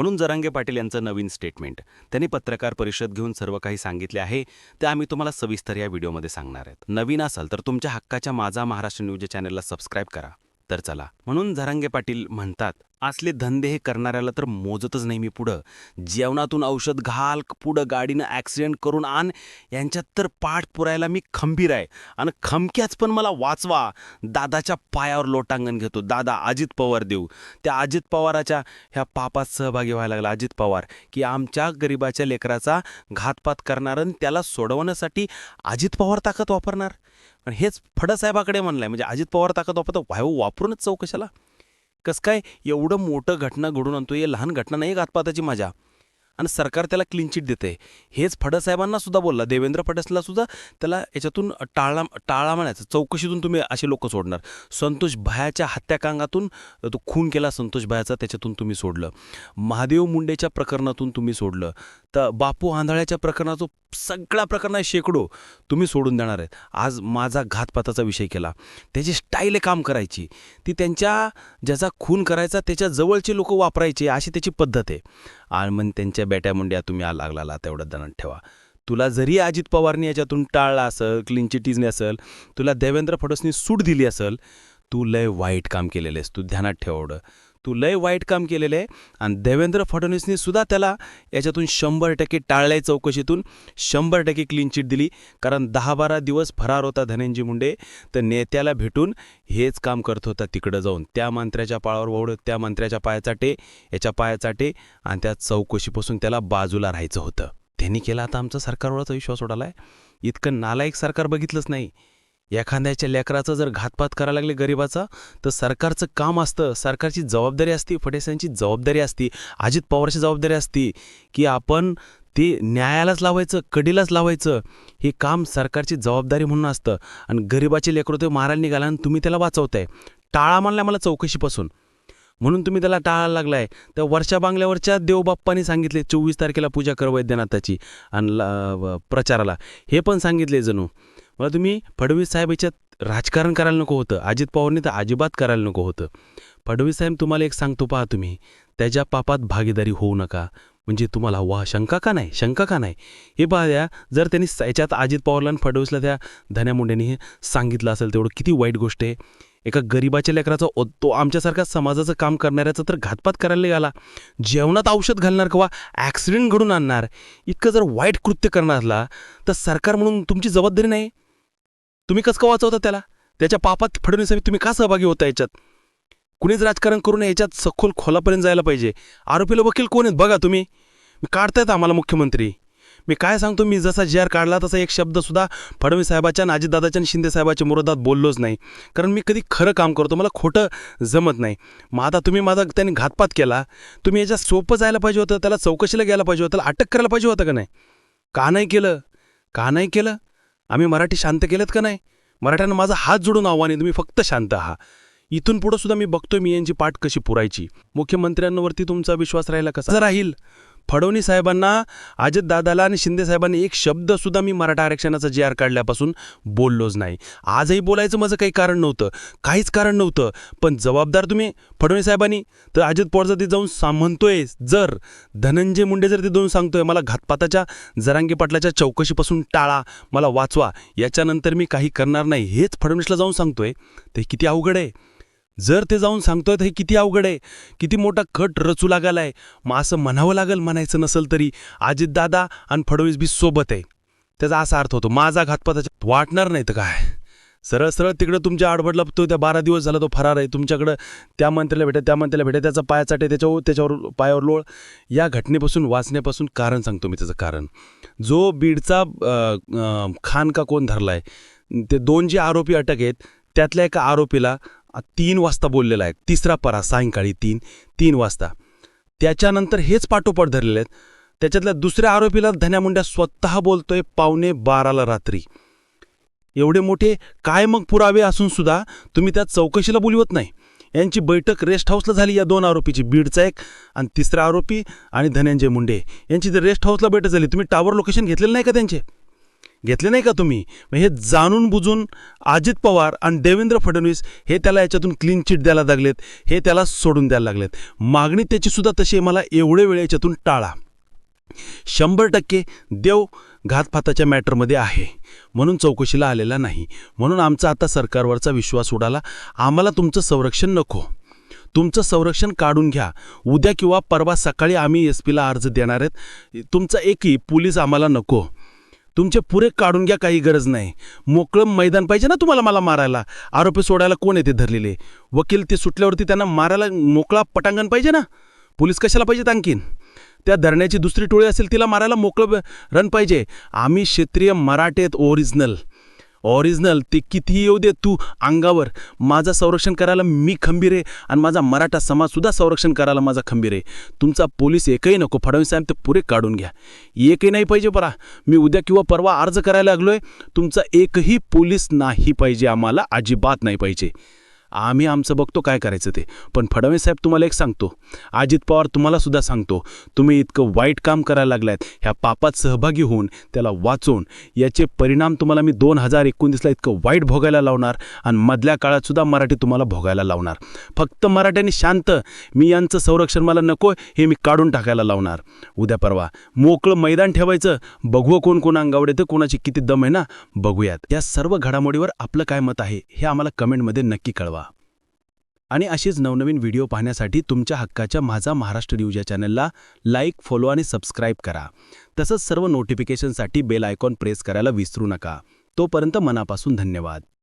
म्हणून जरांगे पाटील यांचं नवीन स्टेटमेंट त्यांनी पत्रकार परिषद घेऊन सर्व काही सांगितले आहे ते आम्ही तुम्हाला सविस्तर या व्हिडिओमध्ये सांगणार आहेत. नवीन असाल तर तुमच्या हक्काच्या माझा महाराष्ट्र न्यूज चॅनलला सबस्क्राईब करा. तर चला. म्हणून जरांगे पाटील म्हणतात असले धंदे हे करणाऱ्याला तर मोजतच नाही मी पुढं. जेवणातून औषध घाल पुढं गाडीनं ॲक्सिडेंट करून आण. यांच्यात तर पाठ पुरायला मी खंबीर आहे. आणि खमक्याच पण मला वाचवा. दादाच्या पायावर लोटांगण घेतो. दादा अजित पवार देऊ. त्या अजित पवाराच्या ह्या पापात सहभागी व्हायला लागला अजित पवार की आमच्या गरिबाच्या लेकराचा घातपात करणार आणि त्याला सोडवण्यासाठी अजित पवार ताकद वापरणार. आणि हेच फडसाहेबाकडे म्हणलंय म्हणजे अजित पवार ताकद वापरतो व्हायव वापरूनच चौकशाला कसं काय एवढं मोठं घटना घडून आणतो हे लहान घटना नाही घातपाताची मजा आणि सरकार त्याला क्लीन चिट देते हेच फडसाहेबांना सुद्धा बोलला देवेंद्र फडसला सुद्धा त्याला याच्यातून टाळा टाळा म्हणायचं चौकशीतून तुम्ही असे लोक सोडणार. संतोष भायाच्या हत्याकांगातून तो खून केला संतोष भायाचा त्याच्यातून तुम्ही सोडलं. महादेव मुंडेच्या प्रकरणातून तुम्ही सोडलं. तर बापू आंधळ्याच्या प्रकरणाचं सगळ्या प्रकरणात शेकडो. तुम्ही सोडून देणार आहेत. आज माझा घातपाताचा विषय केला. त्याची स्टाईल काम करायची. ती त्यांच्या ज्याचा खून करायचा त्याच्या जवळचे लोक वापरायचे अशी त्याची पद्धत आहे. आणि मग त्यांच्या बेट्या मुंड्या तुम्ही आ लागला तेवढ्या दणात ठेवा. तुला जरी अजित पवारनी याच्यातून टाळला असेल क्लीन चिटीजने असेल तुला देवेंद्र फडणवीसनी सूट दिली असेल तू लय वाईट काम केलेलं आहेस तू ध्यानात ठेव तू लय वाईट काम केलेलं आहे आणि देवेंद्र फडणवीसनी सुद्धा त्याला याच्यातून शंभर टक्के टाळल्या चौकशीतून शंभर टक्के क्लीन चिट दिली. कारण दहा बारा दिवस फरार होता धनंजय मुंडे तर नेत्याला भेटून हेच काम करत होता तिकडं जाऊन. त्या मंत्र्याच्या पाळावर ओढत त्या मंत्र्याच्या पायाचा टे याच्या पायाचा टे आणि त्या चौकशीपासून त्याला बाजूला राहायचं होतं. त्यांनी केला आता आमचा सरकारवरचा विश्वास उडाला आहे इतकं नालायक सरकार बघितलंच नाही. एखाद्याच्या लेकराचा जर घातपात करायला लागले गरिबाचा तर सरकारचं काम असतं. सरकारची जबाबदारी असती फडणवीसांची जबाबदारी असती अजित पवारची जबाबदारी असती की आपण ते न्यायालाच लावायचं कडीलाच लावायचं. हे काम सरकारची जबाबदारी म्हणून असतं. आणि गरिबाचे लेकरं ते मारायला निघाला आणि तुम्ही त्याला वाचवताय. टाळा म्हणलाय मला चौकशीपासून. म्हणून तुम्ही त्याला टाळायला लागलाय. तर वर्षा बांगल्यावरच्या देवबाप्पाने सांगितले चोवीस तारखेला पूजा कर वैद्यनाथाची आणि प्रचाराला. हे पण सांगितले जणू. मला तुम्ही फडणवीस साहेब याच्यात राजकारण करायला नको होतं. अजित पवारनी तर अजिबात करायला नको होतं. फडणवीस साहेब तुम्हाला एक सांगतो पहा तुम्ही. त्याच्या पापात भागीदारी होऊ नका. म्हणजे तुम्हाला वा शंका का नाही? शंका का नाही? हे पहा द्या जर त्यांनी याच्यात अजित पवारला आणि फडणवीसला त्या धन्या मुंडेंनी हे सांगितलं असेल तेवढं किती वाईट गोष्ट आहे. एका गरीबाच्या लेकराचा ओ- तो आमच्यासारख्या समाजाचं काम करणाऱ्याचा तर घातपात करायला गेला जेवणात औषध घालणार किंवा ॲक्सिडेंट घडून आणणार. इतकं जर वाईट कृत्य करणार असला तर सरकार म्हणून तुमची जबाबदारी नाही? तुम्ही कसं का वाचवता त्याला? त्याच्या पापात फडणवीस तुम्ही का सहभागी होता याच्यात? कुणीच राजकारण करून याच्यात सखोल खोलापर्यंत जायला पाहिजे. आरोपीला वकील कोण आहेत बघा तुम्ही. मी काढतायत आम्हाला मुख्यमंत्री. मी काय सांगतो मी जसा जी आर काढला तसा एक शब्दसुद्धा फडणवीस साहेबाच्या आणि अजितदादाच्या आणि शिंदेसाहेबाच्या साहेबाच्या बोललोच नाही. कारण मी कधी खरं काम करतो मला खोटं जमत नाही. मग आता तुम्ही माझा त्यांनी घातपात केला. तुम्ही याच्यात सोपं जायला पाहिजे होतं त्याला चौकशीला घ्यायला पाहिजे होतं त्याला अटक करायला पाहिजे होतं का नाही? का नाही केलं? का नाही केलं? आम्ही मराठी शांत केलेत का नाही? मराठ्यांना माझा हात जोडून आव्हाने तुम्ही फक्त शांत आहा. इथून पुढं सुद्धा मी बघतोय मी यांची पाठ कशी पुरायची. मुख्यमंत्र्यांवरती तुमचा विश्वास राहिला कसा? राहील. फडणवीस साहेबांना अजितदादाला आणि शिंदे साहेबांनी एक शब्दसुद्धा मी मराठा आरक्षणाचा जी आर काढल्यापासून बोललोच नाही. आजही बोलायचं माझं काही कारण नव्हतं. काहीच कारण नव्हतं. पण जबाबदार तुम्ही फडणवीस साहेबांनी. तर अजित पवारचं ते जाऊन सा म्हणतोय जर. धनंजय मुंडे जर ते दोन सांगतोय मला घातपाताच्या जरांगी पाटलाच्या चौकशीपासून टाळा मला वाचवा. याच्यानंतर मी काही करणार नाही. हेच फडणवीसला जाऊन सांगतोय. ते किती अवघड आहे. जर ते जाऊन सांगतोय तर हे किती अवघड आहे किती मोठा कट रचू लागालाय मग असं म्हणावं लागेल म्हणायचं नसेल तरी अजितदादा आणि फडणवीस बी सोबत आहे. त्याचा असा अर्थ होतो माझा घातपाताच्या वाटणार नाही तर काय? सरळ सरळ तिकडं तुमच्या आडबड लपतो त्या बारा दिवस झाला तो फरार आहे तुमच्याकडं त्या मंत्र्याला भेटे त्या मंत्र्याला भेटे त्याचा पायाचाटे त्याच्यावर त्याच्यावर पायावर लोळ. या घटनेपासून वाचण्यापासून कारण सांगतो मी त्याचं कारण. जो बीडचा खान का कोण धरला आहे ते दोन जे आरोपी अटक आहेत त्यातल्या एका आरोपीला तीन वाजता बोललेला आहे. तिसरा परा सायंकाळी तीन तीन वाजता. त्याच्यानंतर हेच पाठोपाठ धरलेले आहेत. त्याच्यातल्या दुसऱ्या आरोपीला धन्या मुंड्या स्वतः बोलतोय पावणे बाराला रात्री. एवढे मोठे काय मग पुरावे असून सुद्धा तुम्ही त्यात चौकशीला बोलवत नाही. यांची बैठक रेस्ट हाऊसला झाली या दोन आरोपीची. बीडचा एक आणि तिसरा आरोपी आणि धनंजय मुंडे. यांची जर रेस्ट हाऊसला बैठक झाली तुम्ही टावर लोकेशन घेतलेलं नाही का त्यांचे? घेतले नाही का तुम्ही? मग हे जाणून बुजून अजित पवार आणि देवेंद्र फडणवीस हे त्याला याच्यातून क्लीन चिट द्यायला लागलेत हे त्याला सोडून द्यायला लागलेत. मागणी त्याची सुद्धा तशी आहे, मला एवढे वेळ याच्यातून टाळा. शंभर टक्के देव घातपाताच्या मॅटरमध्ये आहे. म्हणून चौकशीला आलेला नाही. म्हणून आमचा आता सरकारवरचा विश्वास उडाला. आम्हाला तुमचं संरक्षण नको. तुमचं संरक्षण काढून घ्या. उद्या किंवा परवा सकाळी आम्ही एस पीला अर्ज देणार आहेत. तुमचा एकही पोलीस आम्हाला नको. तुमचे पुरे काढून घ्या काही गरज नाही. मोकळं मैदान पाहिजे ना तुम्हाला मला मारायला. आरोपी सोडायला कोण येते धरलेले? वकील ते सुटल्यावरती त्यांना मारायला मोकळा पटांगण पाहिजे ना? पोलीस कशाला पाहिजेत आणखीन? त्या धरण्याची दुसरी टोळी असेल तिला मारायला मोकळं रन पाहिजे. आम्ही क्षेत्रीय मराठेत ओरिजिनल ओरिजिनल ते कितीही येऊ दे तू अंगावर. माझं संरक्षण करायला मी खंबीर आहे आणि माझा मराठा समाजसुद्धा संरक्षण करायला माझा खंबीर आहे. तुमचा पोलीस एकही नको. फडणवीस साहेब ते पुरे काढून घ्या. एकही नाही पाहिजे परा. मी उद्या किंवा परवा अर्ज करायला लागलो आहे तुमचा एकही पोलीस नाही पाहिजे आम्हाला. अजिबात नाही पाहिजे. आम्ही आमचं बघतो काय करायचं ते. पण फडणवीस साहेब तुम्हाला एक सांगतो. अजित पवार तुम्हाला सुद्धा सांगतो. तुम्ही इतकं वाईट काम करायला लागलात ह्या पापात सहभागी होऊन त्याला वाचून याचे परिणाम तुम्हाला मी दोन हजार एकोणीसला इतकं वाईट भोगायला लावणार आणि मधल्या काळातसुद्धा मराठी तुम्हाला भोगायला लावणार. फक्त मराठ्यांनी शांत मी यांचं संरक्षण मला नको हे मी काढून टाकायला लावणार. उद्या परवा मोकळं मैदान ठेवायचं. बघू कोण कोण अंगावर येतं कोणाची किती दम आहे ना? बघूयात. या सर्व घडामोडीवर आपलं काय मत आहे हे आम्हाला कमेंटमध्ये नक्की कळवा. आणि अशीच नवनवीन व्हिडिओ पाहण्यासाठी तुमच्या हक्काच्या माझा महाराष्ट्र न्यूज या चॅनलला लाईक फॉलो आणि सबस्क्राईब करा. तसंच सर्व नोटिफिकेशनसाठी बेल आयकॉन प्रेस करायला विसरू नका. तोपर्यंत मनापासून धन्यवाद.